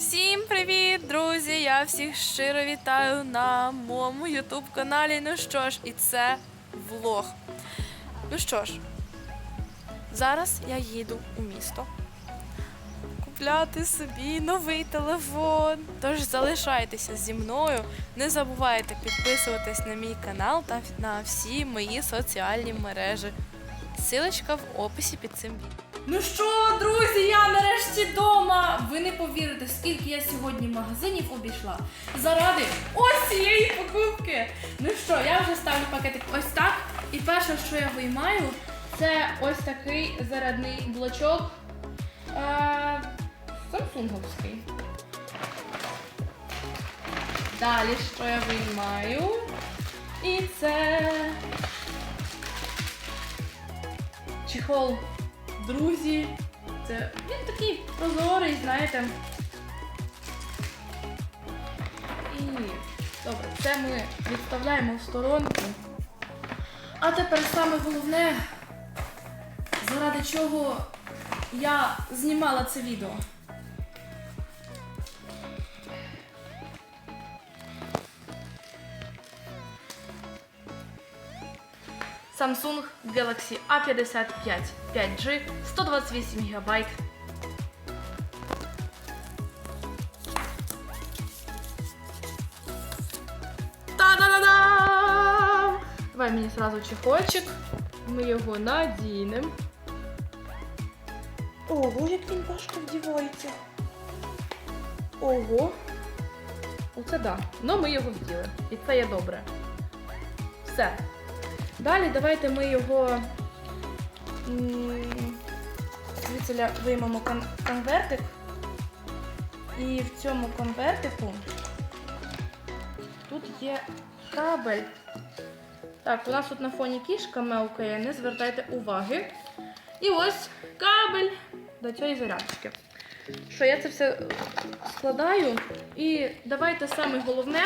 Всім привіт, друзі! Я всіх щиро вітаю на моєму ютуб каналі. Ну що ж, і це влог. Ну що ж, зараз я їду у місто купляти собі новий телефон. Тож залишайтеся зі мною. Не забувайте підписуватись на мій канал та на всі мої соціальні мережі. Силочка в описі під цим відео. Ну що, друзі, я нарешті вдома. Ви не повірите, скільки я сьогодні магазинів обійшла заради ось цієї покупки. Ну що, я вже ставлю пакетик ось так. І перше, що я виймаю, це ось такий зарядний блочок е- самсунговський. Далі, що я виймаю? І це чехол друзі. Це він такий прозорий, знаєте. І добре, це ми відставляємо в сторонку. А тепер саме головне, заради чого я знімала це відео. Samsung Galaxy A55 5G 128 ГБ. Давай мені сразу чехольчик. Ми його надінемо. Ого, як він важко вдівається. Ого. Оце да. Ну ми його вділи. І це є добре. Все. Далі давайте ми його звідси виймемо кон- конвертик. І в цьому конвертику тут є кабель. Так, у нас тут на фоні кішка мелкає, не звертайте уваги. І ось кабель до цієї зарядочки. Що я це все складаю. І давайте саме головне.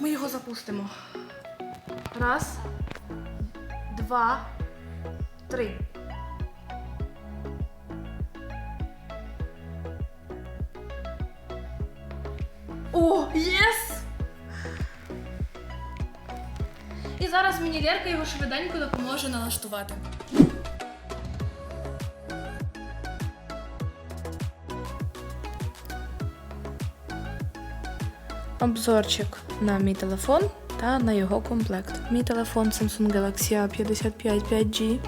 Ми його запустимо. Раз, два, три. О, єс! І зараз мені Лерка його швиденько допоможе налаштувати. Обзорчик на мій телефон та на його комплект. Мій телефон Samsung Galaxy A55 5G.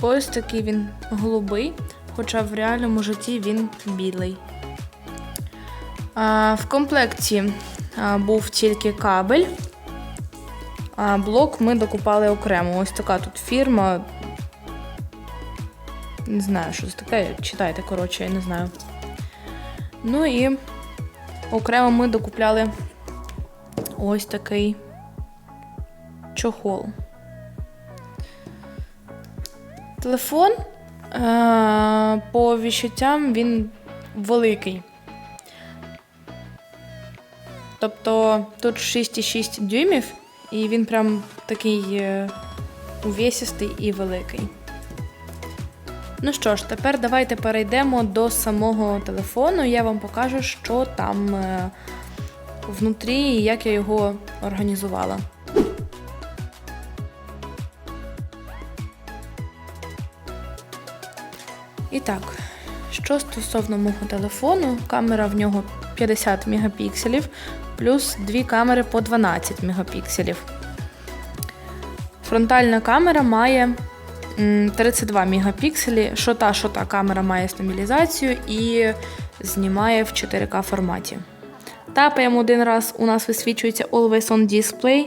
Ось такий він голубий, хоча в реальному житті він білий. В комплекті був тільки кабель, а блок ми докупали окремо. Ось така тут фірма. Не знаю, що це таке. Читайте, коротше, я не знаю. Ну і окремо ми докупляли ось такий чохол. Телефон е- по відчуттям він великий. Тобто тут 6,6 дюймів, і він прям такий е, увесістий і великий. Ну що ж, тепер давайте перейдемо до самого телефону. Я вам покажу, що там е, внутрі і як я його організувала. І так, що стосовно мого телефону, камера в нього 50 мегапікселів, плюс дві камери по 12 мегапікселів. Фронтальна камера має 32 мегапікселі. Що та, що та камера має стабілізацію і знімає в 4К форматі. Тапаємо один раз, у нас висвічується Always on Display.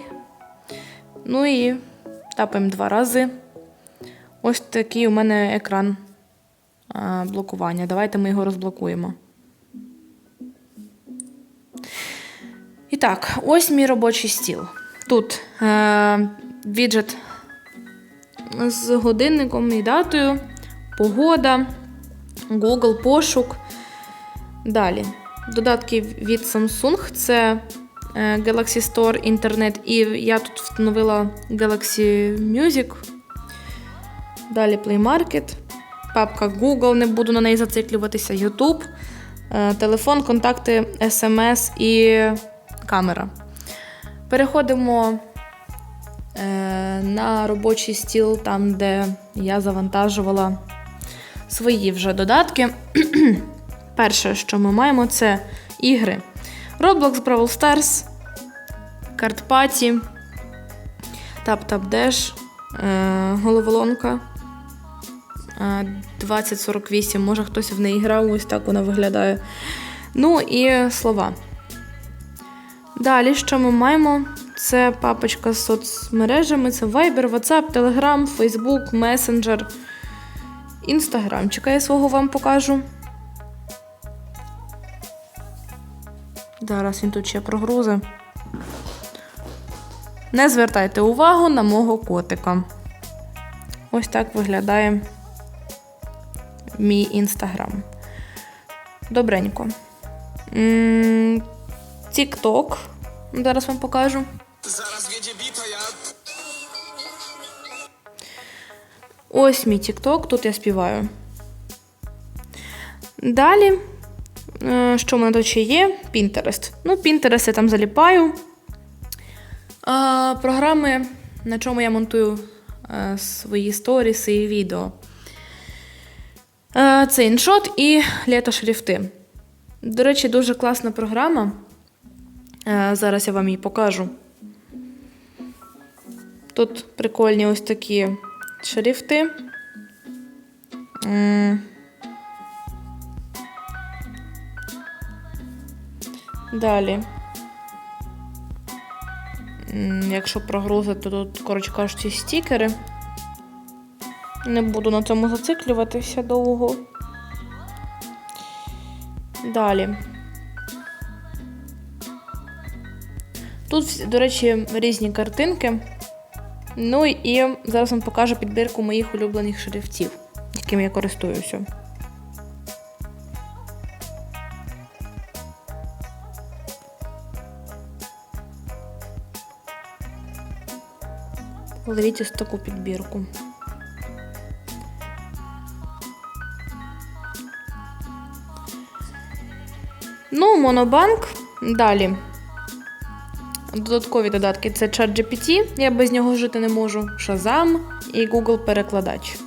Ну і тапаємо два рази. Ось такий у мене екран блокування. Давайте ми його розблокуємо. І так, ось мій робочий стіл. Тут е, віджит з годинником і датою, погода, Google пошук. Далі. Додатки від Samsung це е, Galaxy Store, інтернет, і я тут встановила Galaxy Music. Далі Play Market. папка Google, не буду на неї зациклюватися, YouTube, е, телефон, контакти, SMS і камера. Переходимо е, на робочий стіл, там, де я завантажувала свої вже додатки. Перше, що ми маємо, це ігри. Roblox, Brawl Stars, Картпаті, Dash, е, головоломка. е, 2048, може хтось в неї грав, ось так вона виглядає. Ну і слова. Далі, що ми маємо? Це папочка з соцмережами: це Viber, WhatsApp, Telegram, Facebook, Messenger, Instagram. Я свого вам покажу. Зараз він тут ще прогрузи. Не звертайте увагу на мого котика. Ось так виглядає мій інстаграм. Добренько. TikTok. Зараз вам покажу. Wiedzie bito, ja Ось мій TikTok, тут я співаю. Далі, що в мене тут ще є? Pinterest. Ну, Pinterest я там заліпаю. А, програми, на чому я монтую е, свої сторіси і відео. Е, це іншот і лето шрифти. До речі, дуже класна програма. Е, зараз я вам її покажу. Тут прикольні ось такі шрифти. Далі. Якщо прогрузити, то тут, коротше кажучи, стікери. Не буду на цьому зациклюватися довго. Далі. Тут, до речі, різні картинки. Ну і зараз вам покажу підбірку моїх улюблених шрифтів, якими я користуюся. Ловіть ось таку підбірку. Ну, монобанк. Далі. Додаткові додатки це ChatGPT, я без нього жити не можу. Shazam і Google перекладач.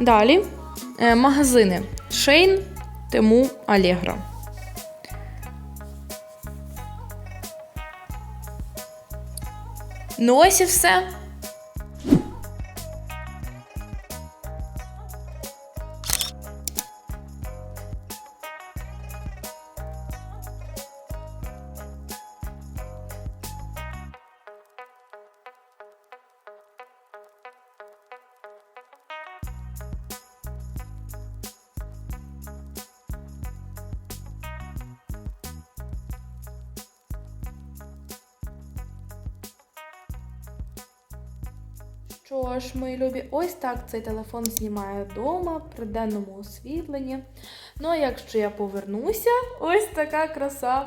Далі е, магазини Shein, Temu, Allegro. Ну ось і все. Що ж, мої любі, ось так цей телефон знімає вдома при денному освітленні. Ну, а якщо я повернуся, ось така краса.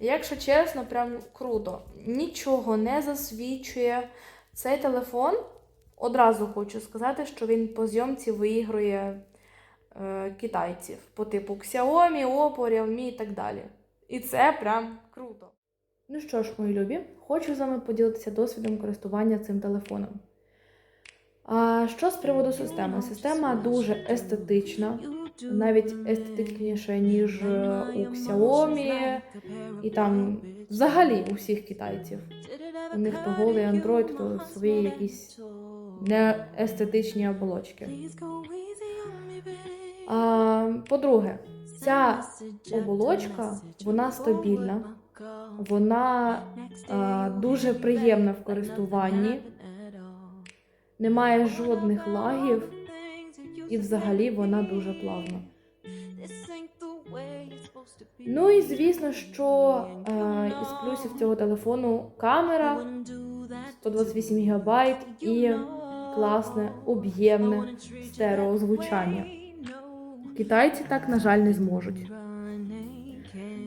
Якщо чесно, прям круто. Нічого не засвічує. Цей телефон одразу хочу сказати, що він по зйомці виігрує е, китайців по типу Xiaomi, Oppo, Realme і так далі. І це прям круто. Ну що ж, мої любі, хочу з вами поділитися досвідом користування цим телефоном. А що з приводу системи? Система дуже естетична, навіть естетичніша, ніж е, у Xiaomi і там взагалі у всіх китайців. У них то голий Android, то свої якісь неестетичні оболочки. По-друге, ця оболочка вона стабільна, вона а, дуже приємна в користуванні, немає жодних лагів, і взагалі вона дуже плавна. Ну і звісно, що е, із плюсів цього телефону камера 128 ГБ і класне об'ємне стереозвучання. Китайці так, на жаль, не зможуть.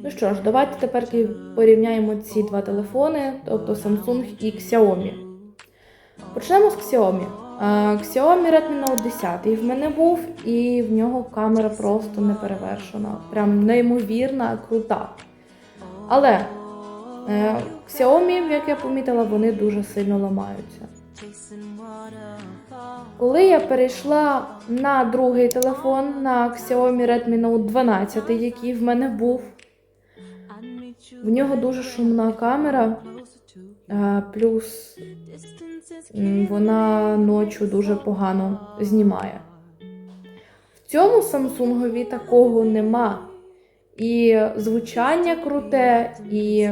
Ну що ж, давайте тепер порівняємо ці два телефони, тобто Samsung і Xiaomi. Почнемо з Xiaomi. Е, Xiaomi Redmi Note 10 в мене був, і в нього камера просто неперевершена. Прям неймовірна, крута. Але е, Xiaomi, як я помітила, вони дуже сильно ламаються. Коли я перейшла на другий телефон на Xiaomi Redmi Note 12, який в мене був, в нього дуже шумна камера, е, плюс вона ночі дуже погано знімає. В цьому Samsung такого нема. І звучання круте, і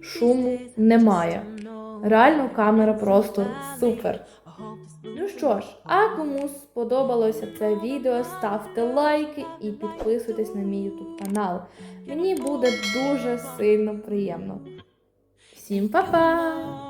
шуму немає. Реально камера просто супер. Ну що ж, а кому сподобалося це відео, ставте лайки і підписуйтесь на мій YouTube канал. Мені буде дуже сильно приємно. Всім па-па!